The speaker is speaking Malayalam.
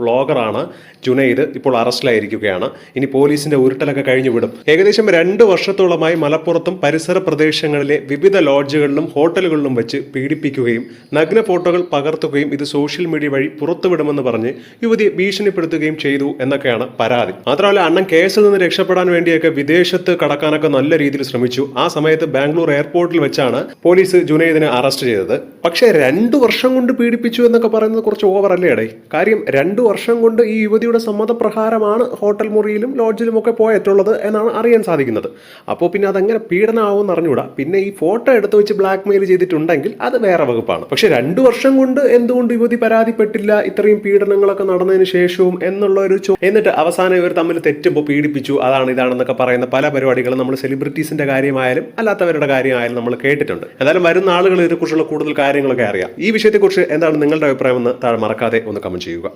വ്ളോഗറാണ് ജുനൈദ് ഇപ്പോൾ അറസ്റ്റിലായിരിക്കുകയാണ്. ഇനി പോലീസിന്റെ ഉരുട്ടലൊക്കെ കഴിഞ്ഞു വിടും. ഏകദേശം രണ്ട് വർഷത്തോളമായി മലപ്പുറത്തും പരിസര പ്രദേശങ്ങളിലെ വിവിധ ലോഡ്ജുകളിലും ഹോട്ടലുകളിലും വെച്ച് പീഡിപ്പിക്കുകയും നഗ്ന ഫോട്ടോകൾ പകർത്തുകയും ഇത് സോഷ്യൽ മീഡിയ വഴി പുറത്തുവിടുമെന്ന് പറഞ്ഞ് യുവതിയെ ഭീഷണിപ്പെടുത്തുകയും ചെയ്തു എന്നൊക്കെയാണ് പരാതി. മാത്രമല്ല അണ്ണൻ കേസിൽ നിന്ന് രക്ഷപ്പെടാൻ വേണ്ടിയൊക്കെ വിദേശത്ത് കടക്കാനൊക്കെ നല്ല രീതിയിൽ ശ്രമിച്ചു. ആ സമയത്ത് ബാംഗ്ലൂർ എയർപോർട്ടിൽ വെച്ചാണ് പോലീസ് ജുനൈദിനെ അറസ്റ്റ് ചെയ്തത്. പക്ഷേ രണ്ടു വർഷം കൊണ്ട് പീഡിപ്പിച്ചു എന്നൊക്കെ പറയുന്നത് കുറച്ച് ഓവർ അല്ലേ ഇടേ കാര്യം രണ്ടു വർഷം കൊണ്ട് ഈ യുവതിയുടെ സമ്മതപ്രകാരമാണ് ഹോട്ടൽ മുറിയിലും ലോഡ്ജിലും ഒക്കെ പോയിട്ടുള്ളത് എന്നാണ് അറിയാൻ സാധിക്കുന്നത്. അപ്പോൾ പിന്നെ അതെങ്ങനെ പീഡനമാവും അറിഞ്ഞുകൂടാ. പിന്നെ ഈ ഫോട്ടോ എടുത്തു വെച്ച് ബ്ലാക്ക് മെയിൽ ചെയ്തിട്ടുണ്ടെങ്കിൽ അത് വേറെ വകുപ്പാണ്. പക്ഷെ രണ്ടു വർഷം കൊണ്ട് എന്തുകൊണ്ട് യുവതി പരാതിപ്പെട്ടില്ല ഇത്രയും പീഡനങ്ങളൊക്കെ നടന്നതിന് ശേഷവും എന്നുള്ള ഒരു ചോ എന്നിട്ട് അവസാനം ഇവർ തമ്മിൽ തെറ്റുമ്പോൾ പീഡിപ്പിച്ചു അതാണ് ഇതാണെന്നൊക്കെ പറയുന്ന പല പരിപാടികളും നമ്മൾ സെലിബ്രിറ്റീസിന്റെ കാര്യമായാലും അല്ലാത്തവരുടെ കാര്യമായാലും നമ്മൾ കേട്ടിട്ടുണ്ട്. എന്തായാലും വരുന്ന ആളുകൾ ഇതിനെക്കുറിച്ചുള്ള കൂടുതൽ കാര്യങ്ങളൊക്കെ അറിയാം. ഈ വിഷയത്തെക്കുറിച്ച് എന്താണ് നിങ്ങളുടെ അഭിപ്രായം എന്ന് താഴെ മറക്കാതെ ഒന്ന് കമന്റ് ചെയ്യുക.